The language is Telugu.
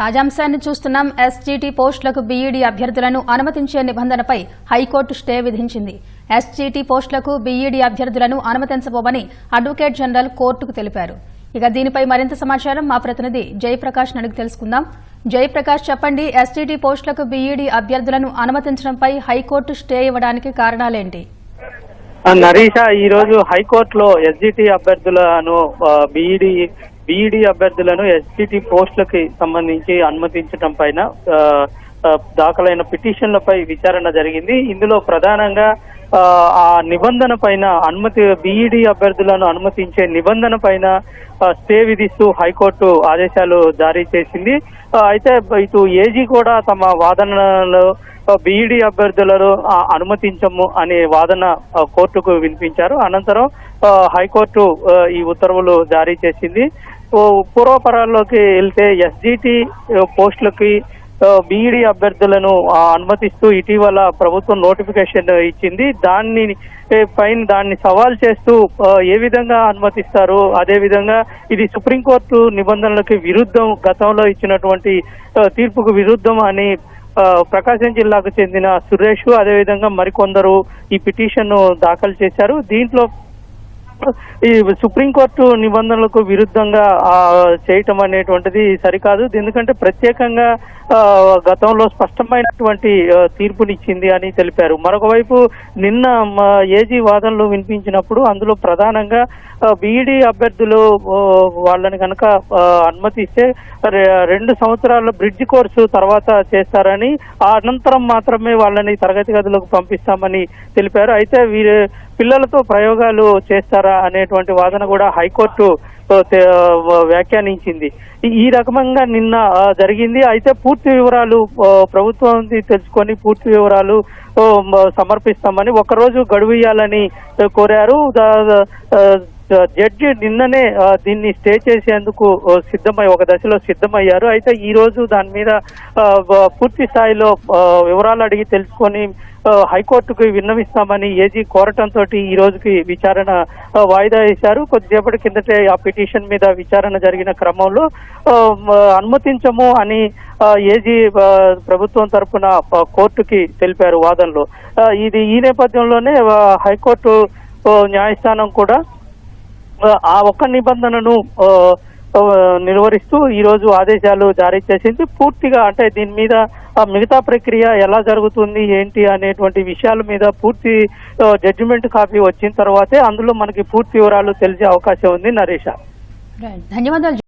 తాజాంశాన్ని చూస్తున్నాం. ఎస్జీటీ పోస్టులకు బీఈడీ అభ్యర్థులను అనుమతించే నిబంధనపై హైకోర్టు స్టే విధించింది. ఎస్జీటీ పోస్టులకు బీఈడీ అభ్యర్థులను అనుమతించబోమని అడ్వకేట్ జనరల్ కోర్టుకు తెలిపారు. ఇక దీనిపై మరింత సమాచారం మా ప్రతినిధి జయప్రకాష్ అడిగి తెలుసుకుందాం. జయప్రకాష్ చెప్పండి ఎస్టీటీ పోస్టులకు బీఈడీ అభ్యర్థులను అనుమతించడంపై హైకోర్టు స్టే ఇవ్వడానికి కారణాలేంటి? నరీష ఈ రోజు హైకోర్టులో ఎస్జిటి అభ్యర్థులను బీఈడి బీఈడి అభ్యర్థులను ఎస్జిటి పోస్టులకి సంబంధించి అనుమతించడం పైన దాఖలైన పిటిషన్లపై విచారణ జరిగింది. ఇందులో ప్రధానంగా ఆ, నిబంధన పైన అనుమతి బీఈడి అభ్యర్థులను అనుమతించే నిబంధన పైన స్టే విధిస్తూ హైకోర్టు ఆదేశాలు జారీ చేసింది. అయితే ఇటు ఏజీ కూడా తమ వాదనలో బీఈడి అభ్యర్థులను అనుమతించము అనే వాదన కోర్టుకు వినిపించారు. అనంతరం హైకోర్టు ఈ ఉత్తర్వులు జారీ చేసింది. పూర్వపరాల్లోకి వెళ్తే ఎస్జిటి పోస్టులకి బీఈడి అభ్యర్థులను అనుమతిస్తూ ఇటీవల ప్రభుత్వం నోటిఫికేషన్ ఇచ్చింది. దాన్ని పైన దాన్ని సవాల్ చేస్తూ ఏ విధంగా అనుమతిస్తారు? అదే విధంగా ఇది సుప్రీంకోర్టు నిబంధనలకు విరుద్ధం గతంలో ఇచ్చినటువంటి తీర్పుకు విరుద్ధం అని ప్రకాశం జిల్లాకు చెందిన సురేష్ అదేవిధంగా మరికొందరు ఈ పిటిషన్ దాఖలు చేశారు. దీంట్లో ఈ సుప్రీంకోర్టు నిబంధనలకు విరుద్ధంగా చేయటం అనేటువంటిది సరికాదు. ఎందుకంటే ప్రత్యేకంగా గతంలో స్పష్టమైనటువంటి తీర్పునిచ్చింది అని తెలిపారు. మరొక వైపు నిన్న మా ఏజీ వాదనలు వినిపించినప్పుడు అందులో ప్రధానంగా బీఈడీ అభ్యర్థులు వాళ్ళని కనుక అనుమతిస్తే రె- రెండు సంవత్సరాల బ్రిడ్జ్ కోర్సు తర్వాత చేస్తారని ఆ అనంతరం మాత్రమే వాళ్ళని తరగతి గదిలోకి పంపిస్తామని తెలిపారు. అయితే వీరు పిల్లలతో ప్రయోగాలు చేస్తారా అనేటువంటి వాదన కూడా హైకోర్టు వ్యాఖ్యానించింది. ఈ- రకంగా నిన్న జరిగింది. అయితే పూర్తి వివరాలు ప్రభుత్వం తెలుసుకొని పూర్తి వివరాలు సమర్పిస్తామని ఒకరోజు గడువు ఇవ్వాలని కోరారు. దా- జడ్జి నిన్ననే దీన్ని స్టే చేసేందుకు సిద్ధమై ఒక దశలో సిద్ధమయ్యారు. అయితే ఈ రోజు దాని మీద పూర్తి స్థాయిలో వివరాలు అడిగి తెలుసుకొని హైకోర్టుకి హైకోర్టుకు విన్నవిస్తామని ఏజీ కోరటంతో ఈ రోజుకి విచారణ వాయిదా వేశారు. కొద్దిసేపటి కిందటే ఆ పిటిషన్ మీద విచారణ జరిగిన క్రమంలో అనుమతించము అని ఏజీ ప్రభుత్వం తరఫున కోర్టుకి తెలిపారు వాదనలో. ఇది ఈ నేపథ్యంలోనే హైకోర్టు న్యాయస్థానం కూడా ఆ, ఒక్క నిబంధనను నిర్వహిస్తూ ఈ రోజు ఆదేశాలు జారీ చేసింది. పూర్తిగా అంటే దీని మీద ఆ, మిగతా ప్రక్రియ ఎలా జరుగుతుంది ఏంటి అనేటువంటి విషయాల మీద పూర్తి జడ్జిమెంట్ కాపీ వచ్చిన తర్వాతే అందులో మనకి పూర్తి వివరాలు తెలిసే అవకాశం ఉంది నరేష. ధన్యవాదాలు.